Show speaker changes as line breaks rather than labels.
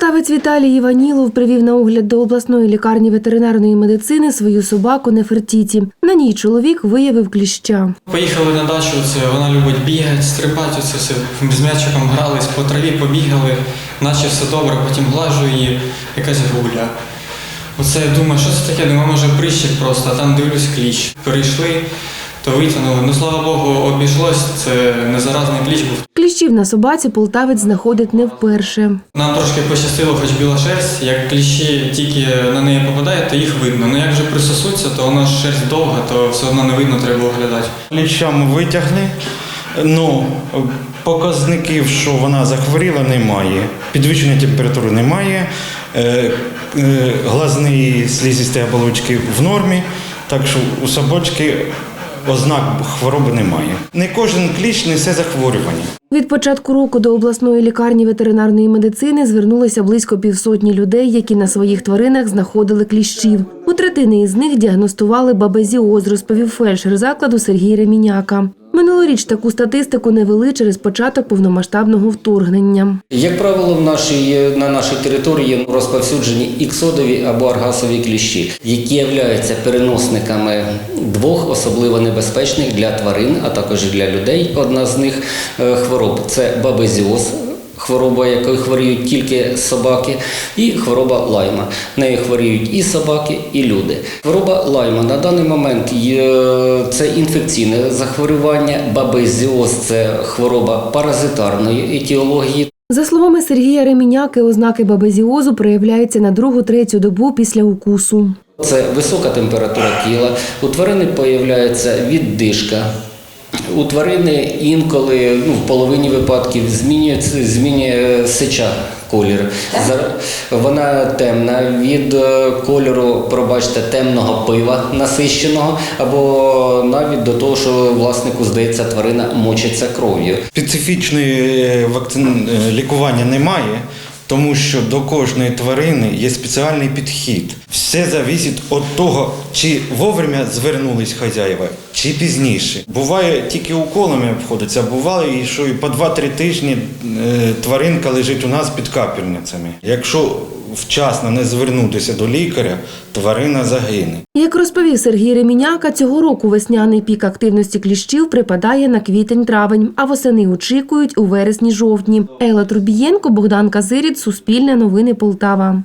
Полтавець Віталій Іванілов привів на огляд до обласної лікарні ветеринарної медицини свою собаку Нефертіті. На ній чоловік виявив кліща.
Поїхали на дачу, це вона любить бігати, стрибати, оце все з м'ячиком грались, по траві побігали, наче все добре, потім глажу її, якась гуля. Оце я думаю, що це таке? Думаю, може прищик просто, а там дивлюсь кліщ. Перейшли, то витягнули. Ну слава Богу, обійшлось, це не заразний кліщ був.
Кліщів на собаці полтавець знаходить не вперше.
Нам трошки пощастило, хоч біла шерсть. Як кліщі тільки на неї попадають, то їх видно. Ну як же присосуться, то вона ж шерсть довга, то все одно не видно, треба оглядати.
Лічам витягли. Ну, показників, що вона захворіла, немає. Підвищення температури немає. Е, е, Глазні слізисті оболочки в нормі, так що у собачки ознак хвороби немає. Не кожен кліщ несе захворювання.
Від початку року до обласної лікарні ветеринарної медицини звернулися близько півсотні людей, які на своїх тваринах знаходили кліщів. У третини із них діагностували бабезіоз, розповів фельдшер закладу Сергій Реміняка. Минулоріч таку статистику не вели через початок повномасштабного вторгнення.
Як правило, в нашій, на нашій території розповсюджені іксодові або аргасові кліщі, які являються переносниками двох особливо небезпечних для тварин, а також для людей. Одна з них е, хвороб це бабезіоз. Хвороба, якою хворіють тільки собаки, і хвороба лайма. Нею хворіють і собаки, і люди. Хвороба лайма на даний момент це інфекційне захворювання, бабезіоз це хвороба паразитарної етіології.
За словами Сергія Реміняки, ознаки бабезіозу проявляються на другу-третю добу після укусу.
Це висока температура тіла, у тварини появляється віддишка. У тварини інколи ну, в половині випадків змінюється змінює сича колір. Вона темна від е, кольору, пробачте, темного пива насищеного, або навіть до того, що власнику здається, тварина мочиться кров'ю.
Специфічної е, вакцин... е, лікування немає, тому що до кожної тварини є спеціальний підхід. Все залежить від того, чи вовремя звернулись хазяїва, чи пізніше. Буває тільки уколами обходиться, а буває, що і по 2-3 тижні е, тваринка лежить у нас під капельницями. Якщо вчасно не звернутися до лікаря, тварина загине.
Як розповів Сергій Реміняка, цього року весняний пік активності кліщів припадає на квітень-травень, а восени очікують у вересні-жовтні. Елла Трубієнко, Богдан Казиріт, Суспільне новини Полтава.